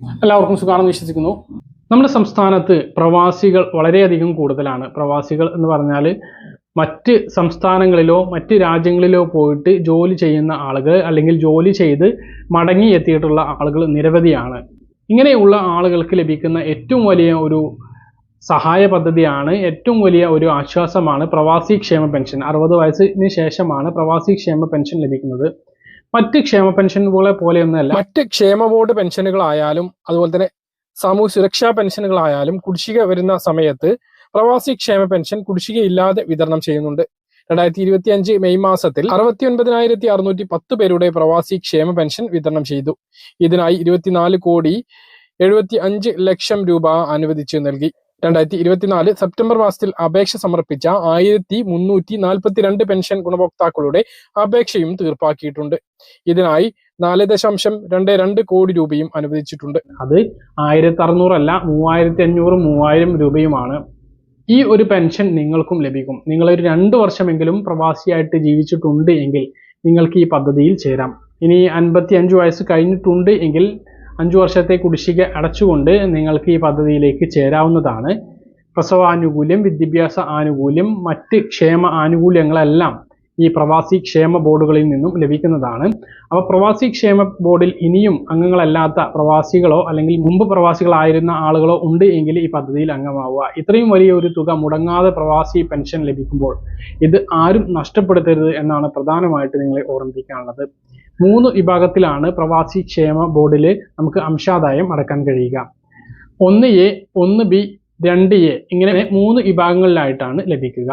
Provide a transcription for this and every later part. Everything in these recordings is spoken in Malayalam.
എല്ലാവർക്കും സുഖമാണെന്ന് വിശ്വസിക്കുന്നു. നമ്മുടെ സംസ്ഥാനത്ത് പ്രവാസികൾ വളരെയധികം കൂടുതലാണ്. പ്രവാസികൾ എന്ന് പറഞ്ഞാൽ മറ്റ് സംസ്ഥാനങ്ങളിലോ മറ്റ് രാജ്യങ്ങളിലോ പോയിട്ട് ജോലി ചെയ്യുന്ന ആളുകൾ അല്ലെങ്കിൽ ജോലി ചെയ്ത് മടങ്ങി എത്തിയിട്ടുള്ള ആളുകൾ നിരവധിയാണ്. ഇങ്ങനെയുള്ള ആളുകൾക്ക് ലഭിക്കുന്ന ഏറ്റവും വലിയ ഒരു സഹായ പദ്ധതിയാണ് ഏറ്റവും വലിയ ഒരു ആശ്വാസമാണ് പ്രവാസി ക്ഷേമ പെൻഷൻ. അറുപത് വയസ്സിന് ശേഷമാണ് പ്രവാസി ക്ഷേമ പെൻഷൻ ലഭിക്കുന്നത്. മറ്റ് ക്ഷേമ പെൻഷനുകളെ പോലെയൊന്നുമല്ല. മറ്റ് ക്ഷേമ ബോർഡ് പെൻഷനുകളായാലും അതുപോലെ തന്നെ സാമൂഹ്യ സുരക്ഷാ പെൻഷനുകളായാലും കുടിശ്ശിക വരുന്ന സമയത്ത് പ്രവാസി ക്ഷേമ പെൻഷൻ കുടിശ്ശികയില്ലാതെ വിതരണം ചെയ്യുന്നുണ്ട്. രണ്ടായിരത്തി ഇരുപത്തി അഞ്ച് മെയ് മാസത്തിൽ അറുപത്തി ഒൻപതിനായിരത്തി അറുന്നൂറ്റി പത്ത് പേരുടെ പ്രവാസി ക്ഷേമ പെൻഷൻ വിതരണം ചെയ്തു. ഇതിനായി ഇരുപത്തിനാല് കോടി എഴുപത്തി അഞ്ച് ലക്ഷം രൂപ അനുവദിച്ചു നൽകി. രണ്ടായിരത്തി ഇരുപത്തിനാല് സെപ്റ്റംബർ മാസത്തിൽ അപേക്ഷ സമർപ്പിച്ച ആയിരത്തി മുന്നൂറ്റി നാൽപ്പത്തിരണ്ട് പെൻഷൻ ഗുണഭോക്താക്കളുടെ അപേക്ഷയും തീർപ്പാക്കിയിട്ടുണ്ട്. ഇതിനായി നാല് ദശാംശം രണ്ട് രണ്ട് കോടി രൂപയും അനുവദിച്ചിട്ടുണ്ട്. അത് ആയിരത്തി അറുന്നൂറല്ല മൂവായിരത്തി അഞ്ഞൂറ് മൂവായിരം രൂപയുമാണ്. ഈ ഒരു പെൻഷൻ നിങ്ങൾക്കും ലഭിക്കും. നിങ്ങൾ ഒരു രണ്ട് വർഷമെങ്കിലും പ്രവാസിയായിട്ട് ജീവിച്ചിട്ടുണ്ട് എങ്കിൽ നിങ്ങൾക്ക് ഈ പദ്ധതിയിൽ ചേരാം. ഇനി അൻപത്തി അഞ്ച് വയസ്സ് കഴിഞ്ഞിട്ടുണ്ട് എങ്കിൽ അഞ്ചു വർഷത്തെ കുടിശ്ശിക അടച്ചുകൊണ്ട് നിങ്ങൾക്ക് ഈ പദ്ധതിയിലേക്ക് ചേരാവുന്നതാണ്. പ്രസവാനുകൂല്യം വിദ്യാഭ്യാസ ആനുകൂല്യം മറ്റ് ക്ഷേമ ആനുകൂല്യങ്ങളെല്ലാം ഈ പ്രവാസി ക്ഷേമ ബോർഡുകളിൽ നിന്നും ലഭിക്കുന്നതാണ്. അപ്പോൾ പ്രവാസി ക്ഷേമ ബോർഡിൽ ഇനിയും അംഗങ്ങളല്ലാത്ത പ്രവാസികളോ അല്ലെങ്കിൽ മുമ്പ് പ്രവാസികളായിരുന്ന ആളുകളോ ഉണ്ട് എങ്കിൽ ഈ പദ്ധതിയിൽ അംഗമാവുക. ഇത്രയും വലിയ ഒരു തുക മുടങ്ങാതെ പ്രവാസി പെൻഷൻ ലഭിക്കുമ്പോൾ ഇത് ആരും നഷ്ടപ്പെടുത്തരുത് എന്നാണ് പ്രധാനമായിട്ട് നിങ്ങളെ ഓർമ്മിപ്പിക്കാനുള്ളത്. മൂന്ന് വിഭാഗത്തിലാണ് പ്രവാസി ക്ഷേമ ബോർഡിൽ നമുക്ക് അംശാദായം അടക്കാൻ കഴിയുക. ഒന്ന് എ ഒന്ന് ബി രണ്ട് എ ഇങ്ങനെ മൂന്ന് വിഭാഗങ്ങളിലായിട്ടാണ് ലഭിക്കുക.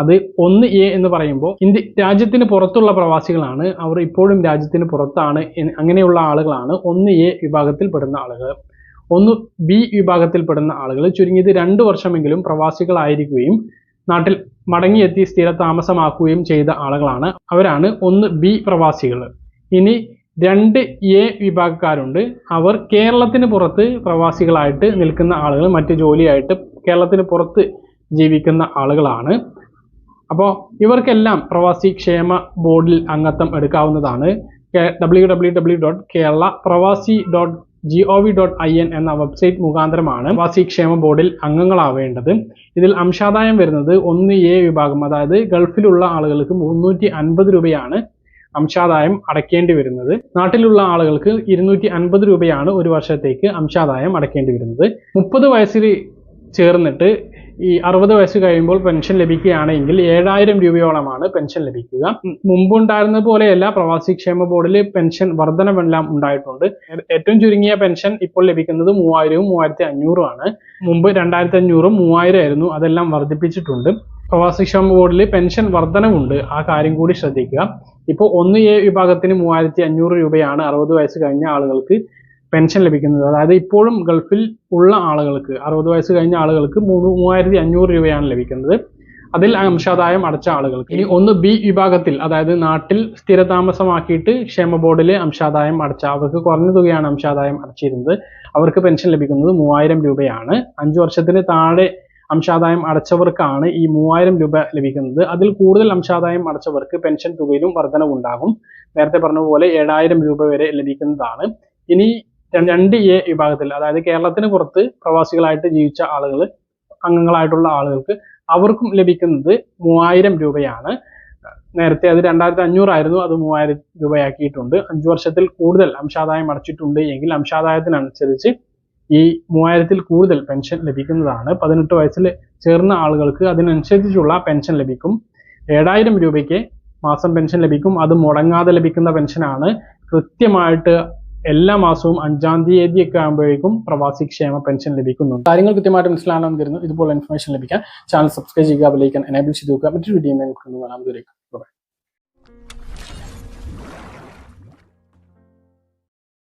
അത് ഒന്ന് എ എന്ന് പറയുമ്പോൾ ഇന്ത്യ രാജ്യത്തിന് പുറത്തുള്ള പ്രവാസികളാണ്. അവർ ഇപ്പോഴും രാജ്യത്തിന് പുറത്താണ്. അങ്ങനെയുള്ള ആളുകളാണ്. ഒന്ന് എ വിഭാഗത്തിൽപ്പെടുന്ന ആളുകൾ. ഒന്ന് ബി വിഭാഗത്തിൽപ്പെടുന്ന ആളുകൾ. ചുരുങ്ങിയത് രണ്ട് വർഷമെങ്കിലും പ്രവാസികളായിരിക്കുകയും നാട്ടിൽ മടങ്ങിയെത്തി സ്ഥിര താമസമാക്കുകയും ചെയ്ത ആളുകളാണ്. അവരാണ് ഒന്ന് ബി പ്രവാസികൾ. ഇനി രണ്ട് എ വിഭാഗക്കാരുണ്ട്. അവർ കേരളത്തിന് പുറത്ത് പ്രവാസികളായിട്ട് നിൽക്കുന്ന ആളുകൾ മറ്റ് ജോലിയായിട്ട് കേരളത്തിന് പുറത്ത് ജീവിക്കുന്ന ആളുകളാണ്. അപ്പോൾ ഇവർക്കെല്ലാം പ്രവാസി ക്ഷേമ ബോർഡിൽ അംഗത്വം എടുക്കാവുന്നതാണ്. W W W dot Kerala pravasi dot G O V dot I N എന്ന വെബ്സൈറ്റ് മുഖാന്തരമാണ് പ്രവാസി ക്ഷേമ ബോർഡിൽ അംഗങ്ങളാവേണ്ടത്. ഇതിൽ അംശാദായം വരുന്നത് ഒന്ന് എ വിഭാഗം അതായത് ഗൾഫിലുള്ള ആളുകൾക്ക് മുന്നൂറ്റി അൻപത് രൂപയാണ്. അംശാദായം അടയ്ക്കേണ്ടി വരുന്നത്. നാട്ടിലുള്ള ആളുകൾക്ക് ഇരുന്നൂറ്റി അൻപത് രൂപയാണ് ഒരു വർഷത്തേക്ക് അംശാദായം അടയ്ക്കേണ്ടി വരുന്നത്. മുപ്പത് വയസ്സിൽ ചേർന്നിട്ട് ഈ അറുപത് വയസ്സ് കഴിയുമ്പോൾ പെൻഷൻ ലഭിക്കുകയാണെങ്കിൽ ഏഴായിരം രൂപയോളമാണ് പെൻഷൻ ലഭിക്കുക. മുമ്പുണ്ടായിരുന്ന പോലെയല്ല പ്രവാസി ക്ഷേമ ബോർഡിൽ പെൻഷൻ വർധനമെല്ലാം ഉണ്ടായിട്ടുണ്ട്. ഏറ്റവും ചുരുങ്ങിയ പെൻഷൻ ഇപ്പോൾ ലഭിക്കുന്നത് മൂവായിരവും മൂവായിരത്തി അഞ്ഞൂറും ആണ്. മുമ്പ് രണ്ടായിരത്തി അഞ്ഞൂറും മൂവായിരം ആയിരുന്നു അതെല്ലാം വർദ്ധിപ്പിച്ചിട്ടുണ്ട്. പ്രവാസി ക്ഷേമ ബോർഡിൽ പെൻഷൻ വർധനവുണ്ട്. ആ കാര്യം കൂടി ശ്രദ്ധിക്കുക. ഇപ്പോൾ ഒന്ന് എ വിഭാഗത്തിന് മൂവായിരത്തി അഞ്ഞൂറ് രൂപയാണ് അറുപത് വയസ്സ് കഴിഞ്ഞ ആളുകൾക്ക് പെൻഷൻ ലഭിക്കുന്നത്. അതായത് ഇപ്പോഴും ഗൾഫിൽ ഉള്ള ആളുകൾക്ക് അറുപത് വയസ്സ് കഴിഞ്ഞ ആളുകൾക്ക് മൂന്ന് മൂവായിരത്തി അഞ്ഞൂറ് രൂപയാണ് ലഭിക്കുന്നത്. അതിൽ അംശാദായം അടച്ച ആളുകൾക്ക്. ഇനി ഒന്ന് ബി വിഭാഗത്തിൽ അതായത് നാട്ടിൽ സ്ഥിരതാമസമാക്കിയിട്ട് ക്ഷേമ ബോർഡിൽ അംശാദായം അടച്ച അവർക്ക് കുറഞ്ഞ തുകയാണ് അംശാദായം അടച്ചിരുന്നത്. അവർക്ക് പെൻഷൻ ലഭിക്കുന്നത് മൂവായിരം രൂപയാണ്. അഞ്ചു വർഷത്തിന് താഴെ അംശാദായം അടച്ചവർക്കാണ് ഈ മൂവായിരം രൂപ ലഭിക്കുന്നത്. അതിൽ കൂടുതൽ അംശാദായം അടച്ചവർക്ക് പെൻഷൻ തുകയിലും വർധനവുണ്ടാകും നേരത്തെ പറഞ്ഞതുപോലെ പോലെ ഏഴായിരം രൂപ വരെ ലഭിക്കുന്നതാണ്. ഇനി രണ്ട് എ വിഭാഗത്തിൽ അതായത് കേരളത്തിന് പുറത്ത് പ്രവാസികളായിട്ട് ജീവിച്ച ആളുകൾ അംഗങ്ങളായിട്ടുള്ള ആളുകൾക്ക് അവർക്കും ലഭിക്കുന്നത് മൂവായിരം രൂപയാണ്. നേരത്തെ അത് രണ്ടായിരത്തി അഞ്ഞൂറായിരുന്നു അത് മൂവായിരം രൂപയാക്കിയിട്ടുണ്ട്. അഞ്ചു വർഷത്തിൽ കൂടുതൽ അംശാദായം അടച്ചിട്ടുണ്ട് എങ്കിൽ അംശാദായത്തിനനുസരിച്ച് ഈ മൂവായിരത്തിൽ കൂടുതൽ പെൻഷൻ ലഭിക്കുന്നതാണ്. പതിനെട്ട് വയസ്സിൽ ചേർന്ന ആളുകൾക്ക് അതിനനുസരിച്ചുള്ള പെൻഷൻ ലഭിക്കും. ഏഴായിരം രൂപയ്ക്ക് മാസം പെൻഷൻ ലഭിക്കും. അത് മുടങ്ങാതെ ലഭിക്കുന്ന പെൻഷനാണ് കൃത്യമായിട്ട് എല്ലാ മാസവും അഞ്ചാം തീയതി ഒക്കെ ആകുമ്പോഴേക്കും പ്രവാസി ക്ഷേമ പെൻഷൻ ലഭിക്കുന്നുണ്ട്. കാര്യങ്ങൾ കൃത്യമായിട്ട് മനസ്സിലാണെന്ന് തരുന്നു ഇതുപോലെ ഇൻഫർമേഷൻ ലഭിക്കാൻ ചാനൽ സബ്സ്ക്രൈബ് ചെയ്യുക ബെലൈക്കൻ എനേബിൾ ചെയ്ത് നോക്കുക മറ്റൊരു വീഡിയോ കാണാൻ കാണാം. ദൂരേക്ക്